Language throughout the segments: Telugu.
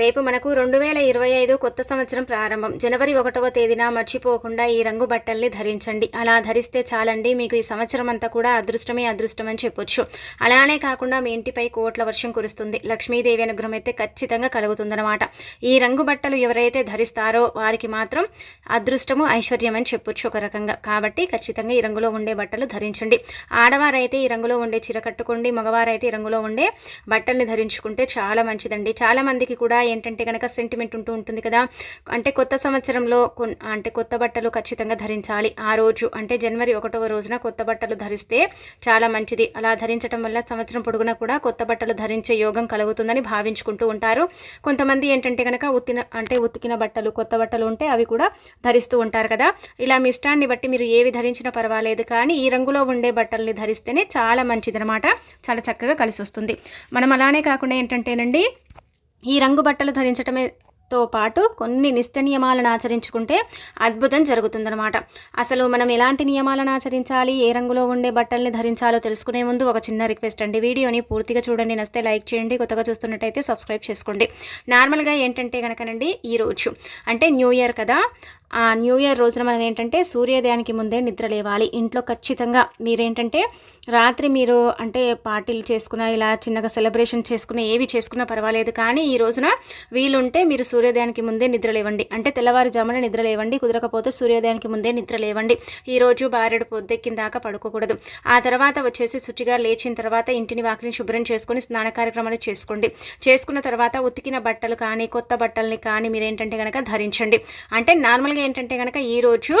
రేపు మనకు రెండు వేల ఇరవై ఐదు కొత్త సంవత్సరం ప్రారంభం. జనవరి ఒకటవ తేదీన మర్చిపోకుండా ఈ రంగు బట్టల్ని ధరించండి. అలా ధరిస్తే చాలండి మీకు ఈ సంవత్సరం అంతా కూడా అదృష్టమే అదృష్టం అని చెప్పొచ్చు. అలానే కాకుండా మీ ఇంటిపై కోట్ల వర్షం కురుస్తుంది. లక్ష్మీదేవి అనుగ్రహం అయితే ఖచ్చితంగా కలుగుతుందన్నమాట. ఈ రంగు బట్టలు ఎవరైతే ధరిస్తారో వారికి మాత్రం అదృష్టము ఐశ్వర్యం అని చెప్పొచ్చు ఒక రకంగా. కాబట్టి ఖచ్చితంగా ఈ రంగులో ఉండే బట్టలు ధరించండి. ఆడవారైతే ఈ రంగులో ఉండే చీర కట్టుకోండి మగవారైతే ఈ రంగులో ఉండే బట్టల్ని ధరించుకుంటే చాలా మంచిదండి. చాలా మందికి కూడా ఏంటంటే కనుక సెంటిమెంట్ ఉంటూ ఉంటుంది కదా. అంటే కొత్త సంవత్సరంలో కొన్ అంటే కొత్త బట్టలు ఖచ్చితంగా ధరించాలి. ఆ రోజు అంటే జనవరి ఒకటవ రోజున కొత్త బట్టలు ధరిస్తే చాలా మంచిది. అలా ధరించడం వల్ల సంవత్సరం పొడుగునా కూడా కొత్త బట్టలు ధరించే యోగం కలుగుతుందని భావించుకుంటూ ఉంటారు. కొంతమంది ఏంటంటే కనుక ఉత్తిన అంటే ఉతికిన బట్టలు కొత్త బట్టలు ఉంటే అవి కూడా ధరిస్తూ ఉంటారు కదా. ఇలా మీ ఇష్టాన్ని బట్టి మీరు ఏవి ధరించినా పర్వాలేదు కానీ ఈ రంగులో ఉండే బట్టల్ని ధరిస్తేనే చాలా మంచిదనమాట చాలా చక్కగా కలిసి వస్తుంది మనం అలానే కాకుండా ఏంటంటేనండి ఈ రంగు బట్టలు ధరించటమే తో పాటు కొన్ని నిష్ట నియమాలను ఆచరించుకుంటే అద్భుతం జరుగుతుందనమాట అసలు మనం ఎలాంటి నియమాలను ఆచరించాలి? ఏ రంగులో ఉండే బట్టల్ని ధరించాలో తెలుసుకునే ముందు ఒక చిన్న రిక్వెస్ట్ అండి. వీడియోని పూర్తిగా చూడండి. నస్తే లైక్ చేయండి. కొత్తగా చూస్తున్నట్టయితే సబ్స్క్రైబ్ చేసుకోండి. నార్మల్గా ఏంటంటే కనుకనండి ఈరోజు అంటే న్యూ ఇయర్ కదా. ఆ న్యూ ఇయర్ రోజున మనం ఏంటంటే సూర్యోదయానికి ముందే నిద్ర లేవాలి. ఇంట్లో ఖచ్చితంగా మీరేంటంటే రాత్రి మీరు అంటే పార్టీలు చేసుకున్న ఇలా చిన్నగా సెలబ్రేషన్ చేసుకున్న ఏవి చేసుకున్నా పర్వాలేదు. కానీ ఈ రోజున వీలుంటే మీరు సూర్యోదయానికి ముందే నిద్ర లేవండి. అంటే తెల్లవారుజామున నిద్ర లేవండి కుదరకపోతే సూర్యోదయానికి ముందే నిద్ర లేవండి. ఈ రోజు బారెడు పొద్దెక్కిన దాకా పడుకోకూడదు. ఆ తర్వాత వచ్చేసి శుచిగా లేచిన తర్వాత ఇంటిని వాకిని శుభ్రం చేసుకుని స్నాన కార్యక్రమాలు చేసుకోండి. చేసుకున్న తర్వాత ఉతికిన బట్టలు కానీ కొత్త బట్టల్ని కానీ మీరేంటంటే కనుక ధరించండి. అంటే నార్మల్గా ఏంటంటే కనుక ఈరోజు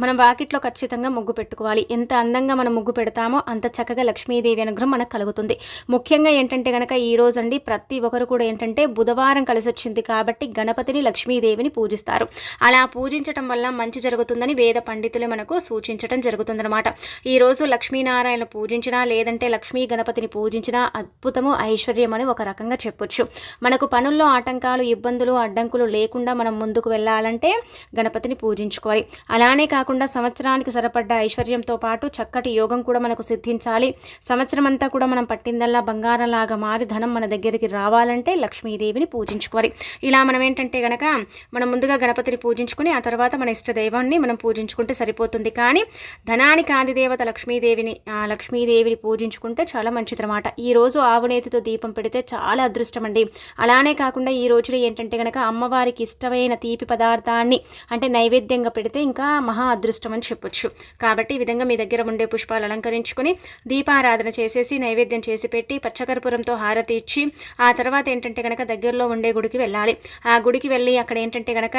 మనం వాకిట్లో ఖచ్చితంగా ముగ్గు పెట్టుకోవాలి. ఎంత అందంగా మనం ముగ్గు పెడతామో అంత చక్కగా లక్ష్మీదేవి అనుగ్రహం మనకు కలుగుతుంది. ముఖ్యంగా ఏంటంటే కనుక ఈ రోజు అండి ప్రతి ఒక్కరు కూడా ఏంటంటే బుధవారం కలిసి వచ్చింది కాబట్టి గణపతిని లక్ష్మీదేవిని పూజిస్తారు. అలా పూజించటం వల్ల మంచి జరుగుతుందని వేద పండితులు మనకు సూచించడం జరుగుతుందన్నమాట. ఈరోజు లక్ష్మీనారాయణ పూజించినా లేదంటే లక్ష్మీ గణపతిని పూజించినా అద్భుతము ఐశ్వర్యం అని ఒక రకంగా చెప్పొచ్చు. మనకు పనుల్లో ఆటంకాలు ఇబ్బందులు అడ్డంకులు లేకుండా మనం ముందుకు వెళ్ళాలంటే గణపతిని పూజించుకోవాలి. అలానే కాకుండా సంవత్సరానికి సరిపడ్డ ఐశ్వర్యంతో పాటు చక్కటి యోగం కూడా మనకు సిద్ధించాలి. సంవత్సరం అంతా కూడా మనం పట్టిందల్లా బంగారంలాగా మారి ధనం మన దగ్గరికి రావాలంటే లక్ష్మీదేవిని పూజించుకోవాలి. ఇలా మనం ఏంటంటే గనక మనం ముందుగా గణపతిని పూజించుకుని ఆ తర్వాత మన ఇష్ట దైవాన్ని మనం పూజించుకుంటే సరిపోతుంది. కానీ ధనానికి ఆదిదేవత లక్ష్మీదేవిని లక్ష్మీదేవిని పూజించుకుంటే చాలా మంచిదన్నమాట. ఈ రోజు ఆవునేతితో దీపం పెడితే చాలా అదృష్టం అండి అలానే కాకుండా ఈ రోజులో ఏంటంటే గనక అమ్మవారికి ఇష్టమైన తీపి పదార్థాన్ని అంటే నైవేద్యంగా పెడితే ఇంకా మహా అదృష్టం అని చెప్పొచ్చు. కాబట్టి ఈ విధంగా మీ దగ్గర ఉండే పుష్పాలు అలంకరించుకొని దీపారాధన చేసేసి నైవేద్యం చేసి పెట్టి పచ్చకర్పూరంతో హారతి ఇచ్చి ఆ తర్వాత ఏంటంటే కనుక దగ్గరలో ఉండే గుడికి వెళ్ళాలి. ఆ గుడికి వెళ్ళి అక్కడ ఏంటంటే కనుక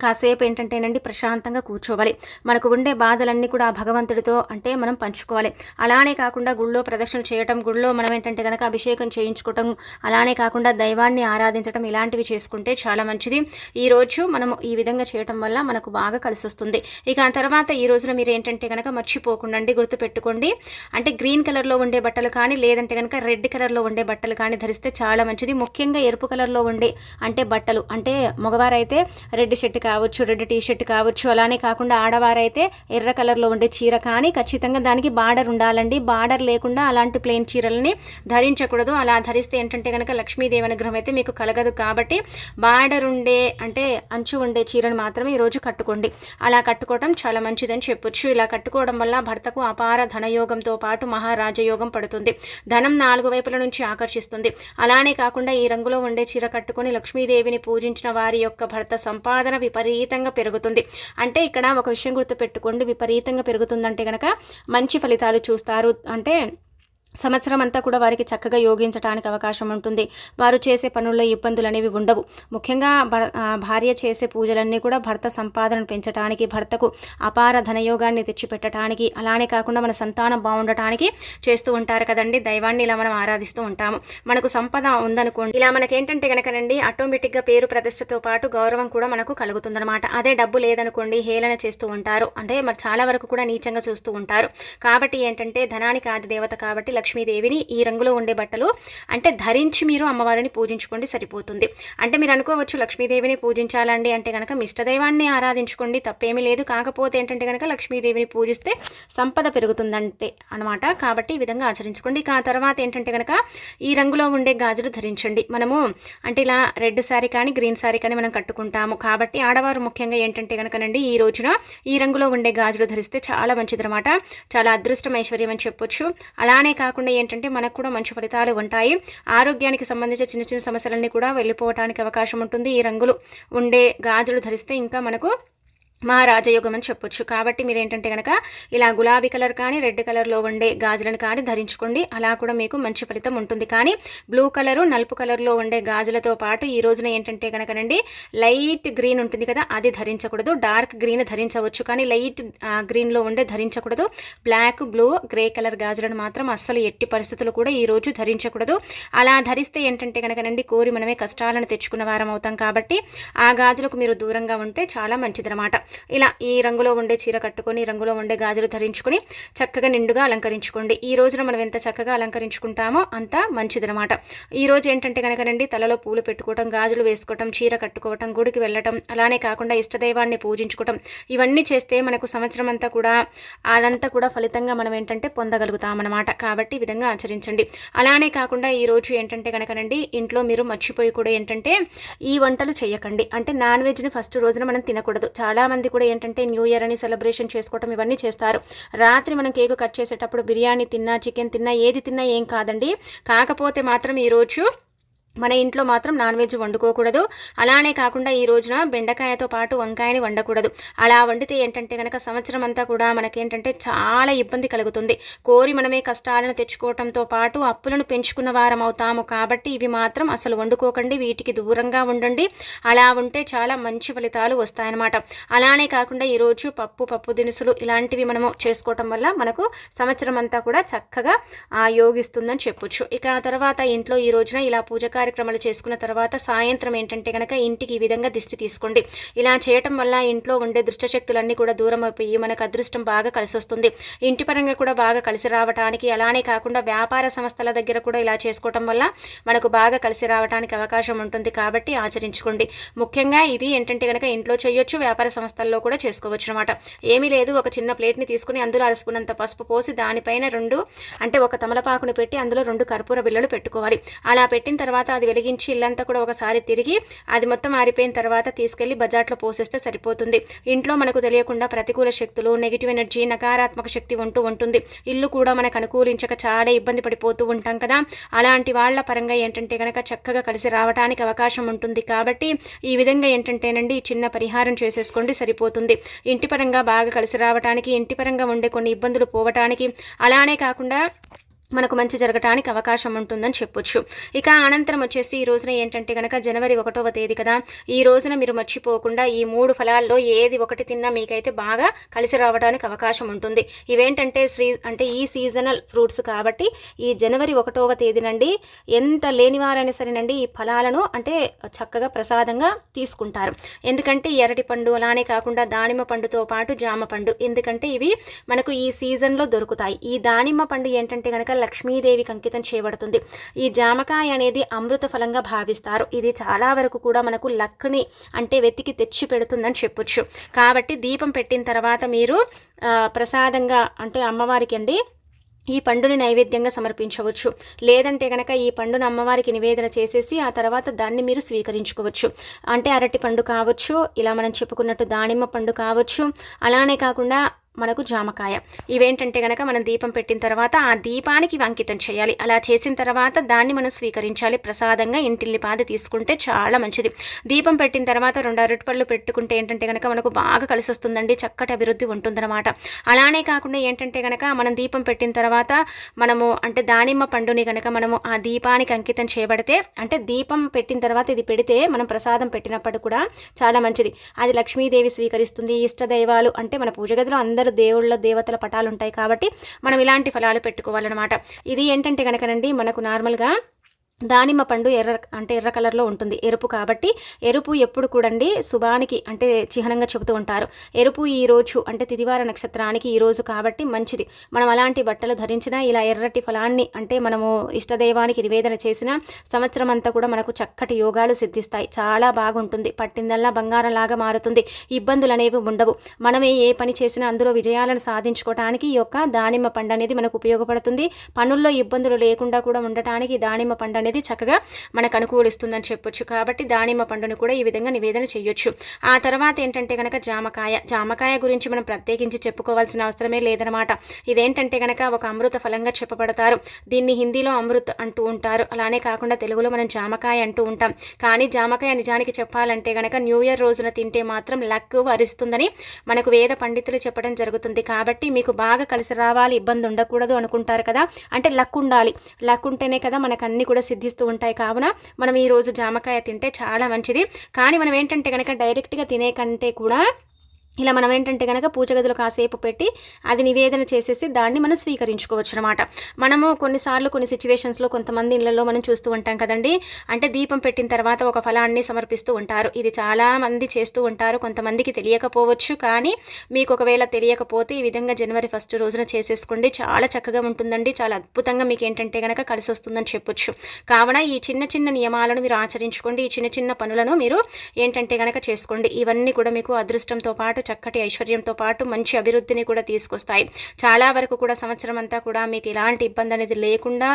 కాసేపు ఏంటంటేనండి ప్రశాంతంగా కూర్చోవాలి. మనకు ఉండే బాధలన్నీ కూడా ఆ భగవంతుడితో అంటే మనం పంచుకోవాలి. అలానే కాకుండా గుళ్ళో ప్రదక్షిణ చేయటం గుళ్ళో మనం ఏంటంటే కనుక అభిషేకం చేయించుకోవటం అలానే కాకుండా దైవాన్ని ఆరాధించడం ఇలాంటివి చేసుకుంటే చాలా మంచిది. ఈ రోజు మనము ఈ విధంగా చేయటం వల్ల మనకు బాగా కలిసి వస్తుంది. ఇక ఆ తర్వాత ఈ రోజున మీరు ఏంటంటే కనుక మర్చిపోకుండా గుర్తుపెట్టుకోండి. అంటే గ్రీన్ కలర్లో ఉండే బట్టలు కానీ లేదంటే కనుక రెడ్ కలర్లో ఉండే బట్టలు కానీ ధరిస్తే చాలా మంచిది. ముఖ్యంగా ఎరుపు కలర్లో ఉండే అంటే బట్టలు అంటే మగవారైతే రెడ్ షర్ట్ కావచ్చు రెడ్ టీ షర్ట్ కావచ్చు అలానే కాకుండా ఆడవారైతే ఎర్ర కలర్లో ఉండే చీర కానీ ఖచ్చితంగా దానికి బార్డర్ ఉండాలండి. బార్డర్ లేకుండా అలాంటి ప్లెయిన్ చీరలని ధరించకూడదు. అలా ధరిస్తే ఏంటంటే కనుక లక్ష్మీదేవి అనుగ్రహం అయితే మీకు కలగదు కాబట్టి బార్డర్ ఉండే అంటే అంచు ఉండే చీరను మాత్రమే ఈరోజు కట్టుకోండి. అలా కట్టుకోవడం చాలా మంచిదని చెప్పొచ్చు. ఇలా కట్టుకోవడం వల్ల భర్తకు అపార ధనయోగంతో పాటు మహారాజయోగం పడుతుంది. ధనం నాలుగు వైపుల నుంచి ఆకర్షిస్తుంది. అలానే కాకుండా ఈ రంగులో ఉండే చీర కట్టుకొని లక్ష్మీదేవిని పూజించిన వారి యొక్క భర్త సంపాదన విపరీతంగా పెరుగుతుంది. అంటే ఇక్కడ ఒక విషయం గుర్తుపెట్టుకోండి. విపరీతంగా పెరుగుతుందంటే కనుక మంచి ఫలితాలు చూస్తారు. అంటే సంవత్సరం అంతా కూడా వారికి చక్కగా యోగించడానికి అవకాశం ఉంటుంది. వారు చేసే పనుల్లో ఇబ్బందులు అనేవి ఉండవు. ముఖ్యంగా భ- భార్య చేసే పూజలన్నీ కూడా భర్త సంపాదనను పెంచడానికి భర్తకు అపార ధనయోగాన్ని తెచ్చిపెట్టడానికి అలానే కాకుండా మన సంతానం బాగుండటానికి చేస్తూ ఉంటారు కదండి. దైవాన్ని ఇలా మనం ఆరాధిస్తూ ఉంటాము. మనకు సంపద ఉందనుకోండి ఇలా మనకేంటంటే కనుకనండి ఆటోమేటిక్గా పేరు ప్రతిష్టతో పాటు గౌరవం కూడా మనకు కలుగుతుందన్నమాట. అదే డబ్బు లేదనుకోండి హేళన చేస్తూ ఉంటారు. అంటే మరి చాలా వరకు కూడా నీచంగా చూస్తూ ఉంటారు. కాబట్టి ఏంటంటే ధనానికి ఆది దేవత కాబట్టి లక్ష్మీదేవిని ఈ రంగులో ఉండే బట్టలు అంటే ధరించి మీరు అమ్మవారిని పూజించుకోండి సరిపోతుంది. అంటే మీరు అనుకోవచ్చు లక్ష్మీదేవిని పూజించాలండి అంటే కనుక మిష్టదైవాన్ని ఆరాధించుకోండి తప్పేమీ లేదు. కాకపోతే ఏంటంటే కనుక లక్ష్మీదేవిని పూజిస్తే సంపద పెరుగుతుందంటే అనమాట కాబట్టి ఈ విధంగా ఆచరించుకోండి. ఆ తర్వాత ఏంటంటే కనుక ఈ రంగులో ఉండే గాజులు ధరించండి. మనము అంటే ఇలా రెడ్ శారీ కానీ గ్రీన్ శారీ కానీ మనం కట్టుకుంటాము. కాబట్టి ఆడవారు ముఖ్యంగా ఏంటంటే కనుకనండి ఈ రోజున ఈ రంగులో ఉండే గాజులు ధరిస్తే చాలా మంచిదన్నమాట. చాలా అదృష్టం ఐశ్వర్యం అని చెప్పొచ్చు. అలానే కా కాకుండా ఏంటంటే మనకు కూడా మంచి ఫలితాలు ఉంటాయి. ఆరోగ్యానికి సంబంధించిన చిన్న చిన్న సమస్యలన్నీ కూడా వెళ్ళిపోవటానికి అవకాశం ఉంటుంది. ఈ రంగులు ఉండే గాజులు ధరిస్తే ఇంకా మనకు మా రాజయోగం అని చెప్పొచ్చు. కాబట్టి మీరు ఏంటంటే కనుక ఇలా గులాబీ కలర్ కానీ రెడ్ కలర్లో ఉండే గాజులను కానీ ధరించుకోండి. అలా కూడా మీకు మంచి ఫలితం ఉంటుంది. కానీ బ్లూ కలరు నలుపు కలర్లో ఉండే గాజులతో పాటు ఈ రోజున ఏంటంటే కనుకనండి లైట్ గ్రీన్ ఉంటుంది కదా అది ధరించకూడదు. Dark green ధరించవచ్చు. కానీ లైట్ గ్రీన్లో ఉండే ధరించకూడదు. బ్లాక్ బ్లూ గ్రే కలర్ గాజులను మాత్రం అస్సలు ఎట్టి పరిస్థితులు కూడా ఈ రోజు ధరించకూడదు. అలా ధరిస్తే ఏంటంటే కనుకనండి కోరి మనమే కష్టాలను తెచ్చుకున్న వారం అవుతాం కాబట్టి ఆ గాజులకు మీరు దూరంగా ఉంటే చాలా మంచిదన్నమాట. ఇలా ఈ రంగులో ఉండే చీర కట్టుకొని రంగులో ఉండే గాజులు ధరించుకొని చక్కగా నిండుగా అలంకరించుకోండి. ఈ రోజున మనం ఎంత చక్కగా అలంకరించుకుంటామో అంత మంచిదనమాట ఈ రోజు ఏంటంటే కనుకనండి తలలో పూలు పెట్టుకోవటం గాజులు వేసుకోవటం చీర కట్టుకోవటం గుడికి వెళ్ళటం అలానే కాకుండా ఇష్టదైవాన్ని పూజించుకోవటం ఇవన్నీ చేస్తే మనకు సంవత్సరం అంతా కూడా అదంతా కూడా ఫలితంగా మనం ఏంటంటే పొందగలుగుతామన్నమాట. కాబట్టి ఈ విధంగా ఆచరించండి. అలానే కాకుండా ఈ రోజు ఏంటంటే కనుకనండి ఇంట్లో మీరు మర్చిపోయి కూడా ఏంటంటే ఈ వంటలు చేయకండి అంటే నాన్ వెజ్ని ఫస్ట్ రోజున మనం తినకూడదు. చాలామంది మంది కూడా ఏంటంటే న్యూ ఇయర్ అని సెలబ్రేషన్ చేసుకోవటం ఇవన్నీ చేస్తారు. రాత్రి మనం కేక్ కట్ చేసేటప్పుడు బిర్యానీ తిన్నా చికెన్ తిన్నా ఏది తిన్నా ఏం కాదండి. కాకపోతే మాత్రం ఈరోజు మన ఇంట్లో మాత్రం నాన్ వెజ్ వండుకోకూడదు. అలానే కాకుండా ఈ రోజున బెండకాయతో పాటు వంకాయని వండకూడదు. అలా వండితే ఏంటంటే కనుక సంవత్సరం అంతా కూడా మనకేంటంటే చాలా ఇబ్బంది కలుగుతుంది. కోరి మనమే కష్టాలను తెచ్చుకోవటంతో పాటు అప్పులను పెంచుకున్న వారం అవుతాము కాబట్టి ఇవి మాత్రం అసలు వండుకోకండి. వీటికి దూరంగా ఉండండి. అలా ఉంటే చాలా మంచి ఫలితాలు వస్తాయన్నమాట. అలానే కాకుండా ఈరోజు పప్పు పప్పు దినుసులు ఇలాంటివి మనము చేసుకోవటం వల్ల మనకు సంవత్సరం అంతా కూడా చక్కగా యోగిస్తుందని చెప్పొచ్చు. ఇక తర్వాత ఇంట్లో ఈ రోజున ఇలా పూజకారి కార్యక్రమాలు చేసుకున్న తర్వాత సాయంత్రం ఏంటంటే కనుక ఇంటికి ఈ విధంగా దిష్టి తీసుకోండి. ఇలా చేయటం వల్ల ఇంట్లో ఉండే దుష్టశక్తులన్నీ కూడా దూరం అయిపోయి మనకు అదృష్టం బాగా కలిసి వస్తుంది. ఇంటి పరంగా కూడా బాగా కలిసి రావడానికి అలానే కాకుండా వ్యాపార సంస్థల దగ్గర కూడా ఇలా చేసుకోవటం వల్ల మనకు బాగా కలిసి రావడానికి అవకాశం ఉంటుంది కాబట్టి ఆచరించుకోండి. ముఖ్యంగా ఇది ఏంటంటే కనుక ఇంట్లో చేయొచ్చు వ్యాపార సంస్థల్లో కూడా చేసుకోవచ్చు అనమాట ఏమీ లేదు ఒక చిన్న ప్లేట్ని తీసుకుని అందులో అలసుకున్నంత పసుపు పోసి దానిపైన రెండు అంటే ఒక తమలపాకును పెట్టి అందులో రెండు కర్పూర బిళ్ళలు పెట్టుకోవాలి. అలా పెట్టిన తర్వాత అది వెలిగించి ఇల్లంతా కూడా ఒకసారి తిరిగి అది మొత్తం ఆరిపోయిన తర్వాత తీసుకెళ్ళి బజార్లో పోసేస్తే సరిపోతుంది. ఇంట్లో మనకు తెలియకుండా ప్రతికూల శక్తులు నెగిటివ్ ఎనర్జీ నకారాత్మక శక్తి ఉంటూ ఉంటుంది. ఇల్లు కూడా మనకు అనుకూలించక చాలా ఇబ్బంది పడిపోతూ ఉంటాం కదా. అలాంటి వాళ్ళ పరంగా ఏంటంటే కనుక చక్కగా కలిసి రావడానికి అవకాశం ఉంటుంది కాబట్టి ఈ విధంగా ఏంటంటేనండి చిన్న పరిహారం చేసేసుకోండి సరిపోతుంది. ఇంటి పరంగా బాగా కలిసి రావడానికి ఇంటి పరంగా ఉండే కొన్ని ఇబ్బందులు పోవటానికి అలానే కాకుండా మనకు మంచి జరగటానికి అవకాశం ఉంటుందని చెప్పొచ్చు. ఇక అనంతరం వచ్చేసి ఈ రోజున ఏంటంటే కనుక జనవరి ఒకటవ తేదీ కదా ఈ రోజున మీరు మర్చిపోకుండా ఈ మూడు ఫలాల్లో ఏది ఒకటి తిన్నా మీకైతే బాగా కలిసి రావడానికి అవకాశం ఉంటుంది. ఇవేంటంటే శ్రీ అంటే ఈ సీజనల్ ఫ్రూట్స్ కాబట్టి ఈ జనవరి ఒకటవ తేదీనండి ఎంత లేనివారైనా సరేనండి ఈ ఫలాలను అంటే చక్కగా ప్రసాదంగా తీసుకుంటారు. ఎందుకంటే ఎరటి పండు అలానే కాకుండా దానిమ్మ పండుతో పాటు జామ పండు. ఎందుకంటే ఇవి మనకు ఈ సీజన్లో దొరుకుతాయి. ఈ దానిమ్మ పండు ఏంటంటే కనుక లక్ష్మీదేవికి అంకితం చేయబడుతుంది. ఈ జామకాయ అనేది అమృత ఫలంగా భావిస్తారు. ఇది చాలా వరకు కూడా మనకు లక్ని అంటే వెతికి తెచ్చి పెడుతుందని చెప్పొచ్చు. కాబట్టి దీపం పెట్టిన తర్వాత మీరు ప్రసాదంగా అంటే అమ్మవారికి అండి ఈ పండుని నైవేద్యంగా సమర్పించవచ్చు. లేదంటే కనుక ఈ పండును అమ్మవారికి నివేదన చేసేసి ఆ తర్వాత దాన్ని మీరు స్వీకరించుకోవచ్చు. అంటే అరటి పండు కావచ్చు ఇలా మనం చెప్పుకున్నట్టు దానిమ్మ పండు కావచ్చు అలానే కాకుండా మనకు జామకాయ. ఇవేంటంటే కనుక మనం దీపం పెట్టిన తర్వాత ఆ దీపానికి అంకితం చేయాలి. అలా చేసిన తర్వాత దాన్ని మనం స్వీకరించాలి. ప్రసాదంగా ఇంటిల్లి పాద తీసుకుంటే చాలా మంచిది. దీపం పెట్టిన తర్వాత రెండు అరటిపళ్ళు పెట్టుకుంటే ఏంటంటే కనుక మనకు బాగా కలిసి వస్తుందండి చక్కటి అభివృద్ధి ఉంటుందన్నమాట. అలానే కాకుండా ఏంటంటే కనుక మనం దీపం పెట్టిన తర్వాత మనము అంటే దానిమ్మ పండుని కనుక మనము ఆ దీపానికి అంకితం చేయబడితే అంటే దీపం పెట్టిన తర్వాత ఇది పెడితే మనం ప్రసాదం పెట్టినప్పుడు కూడా చాలా మంచిది. అది లక్ష్మీదేవి స్వీకరిస్తుంది ఇష్టదైవాలు అంటే మన పూజ గదిలో అందరూ అందరు దేవుళ్ళ దేవతల పటాలు ఉంటాయి కాబట్టి మనం ఇలాంటి ఫలాలు పెట్టుకోవాలన్నమాట. ఇది ఏంటంటే కనుకనండి మనకు నార్మల్గా దానిమ్మ పండు ఎర్ర అంటే ఎర్ర కలర్లో ఉంటుంది. ఎరుపు కాబట్టి ఎరుపు ఎప్పుడు కూడండి శుభానికి అంటే చిహ్నంగా చెబుతూ ఉంటారు. ఎరుపు ఈ రోజు అంటే తిదివార నక్షత్రానికి ఈ రోజు కాబట్టి మంచిది. మనం అలాంటి బట్టలు ధరించినా ఇలా ఎర్రటి ఫలాన్ని అంటే మనము ఇష్టదైవానికి నివేదన చేసిన సంవత్సరం అంతా కూడా మనకు చక్కటి యోగాలు సిద్ధిస్తాయి. చాలా బాగుంటుంది. పట్టిందల్లా బంగారంలాగా మారుతుంది. ఇబ్బందులు అనేవి ఉండవు. మనమే ఏ పని చేసినా అందులో విజయాలను సాధించుకోవడానికి ఈ యొక్క దానిమ్మ పండు అనేది మనకు ఉపయోగపడుతుంది. పనుల్లో ఇబ్బందులు లేకుండా కూడా ఉండటానికి దానిమ్మ పండు అనేది చక్కగా మనకు అనుకూలిస్తుందని చెప్పొచ్చు. కాబట్టి దానిమ్మ పండును కూడా ఈ విధంగా నివేదన చేయొచ్చు. ఆ తర్వాత ఏంటంటే కనుక జామకాయ జామకాయ గురించి మనం ప్రత్యేకించి చెప్పుకోవాల్సిన అవసరమే లేదనమాట ఇదేంటంటే కనుక ఒక అమృత ఫలంగా చెప్పబడతారు. దీన్ని హిందీలో అమృత్ అంటూ ఉంటారు. అలానే కాకుండా తెలుగులో మనం జామకాయ అంటూ ఉంటాం. కానీ జామకాయ నిజానికి చెప్పాలంటే కనుక న్యూ ఇయర్ రోజున తింటే మాత్రం లక్ వరిస్తుందని మనకు వేద పండితులు చెప్పడం జరుగుతుంది. కాబట్టి మీకు బాగా కలిసి రావాలి ఇబ్బంది ఉండకూడదు అనుకుంటారు కదా. అంటే లక్ ఉండాలి. లక్ ఉంటేనే కదా మనకు అన్ని కూడా సిద్ధిస్తూ ఉంటాయి. కావున మనం ఈరోజు జామకాయ తింటే చాలా మంచిది. కానీ మనం ఏంటంటే కనుక డైరెక్ట్గా తినే కంటే కూడా ఇలా మనం ఏంటంటే కనుక పూజ గదిలో కాసేపు పెట్టి అది నివేదన చేసేసి దాన్ని మనం స్వీకరించుకోవచ్చు అనమాట మనము కొన్నిసార్లు కొన్ని సిచ్యువేషన్స్లో కొంతమంది ఇళ్ళలో మనం చూస్తూ ఉంటాం కదండి. అంటే దీపం పెట్టిన తర్వాత ఒక ఫలాన్ని సమర్పిస్తూ ఉంటారు. ఇది చాలా మంది చేస్తూ ఉంటారు. కొంతమందికి తెలియకపోవచ్చు కానీ మీకు ఒకవేళ తెలియకపోతే ఈ విధంగా జనవరి ఫస్ట్ రోజున చేసేసుకోండి. చాలా చక్కగా ఉంటుందండి. చాలా అద్భుతంగా మీకు ఏంటంటే కనుక కలిసి వస్తుందని చెప్పొచ్చు. కావున ఈ చిన్న చిన్న నియమాలను మీరు ఆచరించుకోండి. ఈ చిన్న చిన్న పనులను మీరు ఏంటంటే కనుక చేసుకోండి. ఇవన్నీ కూడా మీకు అదృష్టంతో పాటు చక్కటి ఐశ్వర్యంతో పాటు మంచి అభివృద్ధిని కూడా తీసుకొస్తాయి. చాలా వరకు కూడా సంవత్సరం అంతా కూడా మీకు ఎలాంటి ఇబ్బంది అనేది లేకుండా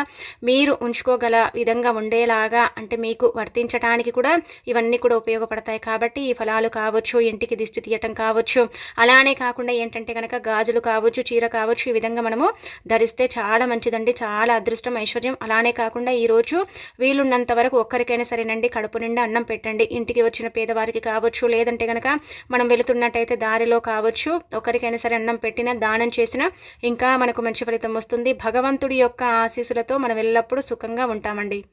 మీరు ఉంచుకోగల విధంగా ఉండేలాగా అంటే మీకు వర్తించడానికి కూడా ఇవన్నీ కూడా ఉపయోగపడతాయి. కాబట్టి ఈ ఫలాలు కావచ్చు ఇంటికి దిష్టి తీయటం కావచ్చు అలానే కాకుండా ఏంటంటే కనుక గాజులు కావచ్చు చీర కావచ్చు ఈ విధంగా మనము ధరిస్తే చాలా మంచిదండి. చాలా అదృష్టం ఐశ్వర్యం. అలానే కాకుండా ఈరోజు వీలున్నంత వరకు ఒక్కరికైనా సరేనండి కడుపు నిండా అన్నం పెట్టండి. ఇంటికి వచ్చిన పేదవారికి కావచ్చు లేదంటే కనుక మనం వెళుతున్నట్టయితే దారిలో కావచ్చు. ఒకరికైనా సరే అన్నం పెట్టినా దానం చేసినా ఇంకా మనకు మంచి ఫలితం వస్తుంది. భగవంతుడి యొక్క ఆశీస్సులతో మనం ఎల్లప్పుడూ సుఖంగా ఉంటామండి.